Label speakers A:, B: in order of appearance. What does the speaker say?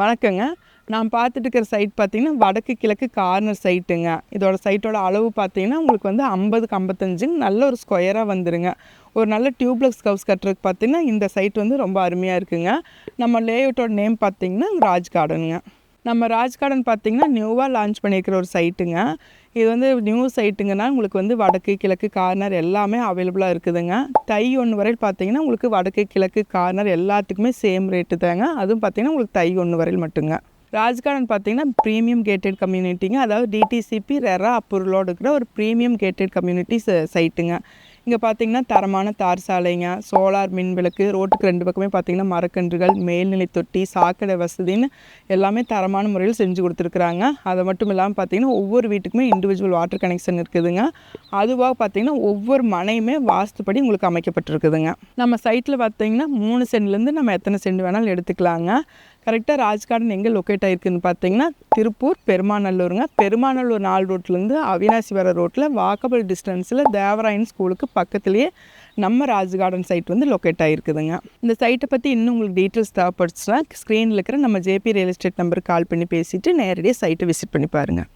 A: வணக்கங்க. நான் பார்த்துட்டு இருக்கிற சைட் பார்த்தீங்கன்னா வடக்கு கிழக்கு கார்னர் சைட்டுங்க. இதோட சைட்டோட அளவு பார்த்தீங்கன்னா உங்களுக்கு வந்து ஐம்பதுக்கு ஐம்பத்தஞ்சுங்க நல்ல ஒரு ஸ்கொயராக வந்துருங்க. ஒரு நல்ல டியூப்ளெக்ஸ் ஹவுஸ் கட்டுறதுக்கு பார்த்தீங்கன்னா இந்த சைட் வந்து ரொம்ப அருமையாக இருக்குங்க. நம்ம லேஅவுட்டோட நேம் பார்த்தீங்கன்னா ராஜ் கார்டனுங்க நம்ம ராஜ் கார்டன் பார்த்திங்கன்னா நியூவாக லான்ச் பண்ணியிருக்கிற ஒரு சைட்டுங்க. இது வந்து நியூ சைட்டுங்கன்னா உங்களுக்கு வந்து வடக்கு கிழக்கு கார்னர் எல்லாமே அவைலபிளாக இருக்குதுங்க. தை ஒன்று வரையில் பார்த்தீங்கன்னா உங்களுக்கு வடக்கு கிழக்கு கார்னர் எல்லாத்துக்குமே சேம் ரேட்டு தாங்க. அதுவும் பார்த்தீங்கன்னா உங்களுக்கு தை ஒன்று வரையில் மட்டுங்க. ராஜ்கார்டன் பார்த்தீங்கன்னா ப்ரீமியம் கேட்டட் கம்யூனிட்டிங்க அதாவது டிடிசிபி ரெரா அப்ரூவலோடு இருக்கிற ஒரு ப்ரீமியம் கேட்டட் கம்யூனிட்டி சைட்டுங்க. இங்கே பார்த்தீங்கன்னா தரமான தார் சாலைங்க. சோலார் மின் விளக்கு ரோட்டுக்கு ரெண்டு பக்கமே பார்த்திங்கன்னா மரக்கன்றுகள் மேல்நிலை தொட்டி சாக்கடை வசதின்னு எல்லாமே தரமான முறையில் செஞ்சு கொடுத்துருக்குறாங்க. அது மட்டும் இல்லாமல் பார்த்தீங்கன்னா ஒவ்வொரு வீட்டுக்குமே இண்டிவிஜுவல் வாட்டர் கனெக்ஷன் இருக்குதுங்க. அதுவாக பார்த்தீங்கன்னா ஒவ்வொரு மனையுமே வாஸ்துப்படி உங்களுக்கு அமைக்கப்பட்டிருக்குதுங்க. நம்ம சைட்டில் பார்த்திங்கன்னா மூணு சென்ட்லேருந்து நம்ம எத்தனை சென்ட் வேணாலும் எடுத்துக்கலாங்க. கரெக்டாக ராஜ்கார்டன் எங்கே லொக்கேட் ஆகிருக்குன்னு பார்த்தீங்கன்னா திருப்பூர் பெருமாநல்லூருங்க. பெருமாநல்லூர் நாலு ரோட்லேருந்து அவினாசி வர ரோட்டில் வாக்கபிள் டிஸ்டன்ஸில் தேவராயன் ஸ்கூலுக்கு பக்கத்துலேயே நம்ம ராஜ் கார்டன் சைட் வந்து லொக்கேட் ஆகிருக்குதுங்க இந்த சைட்டை பற்றி இன்னும் உங்களுக்கு டீட்டெயில்ஸ் தேவைப்படுச்சுன்னா ஸ்க்ரீனில் இருக்கிற நம்ம ஜேபி ரியல் எஸ்டேட் நம்பருக்கு கால் பண்ணி பேசிவிட்டு நேரடியாக சைட்டை விசிட் பண்ணி பாருங்கள்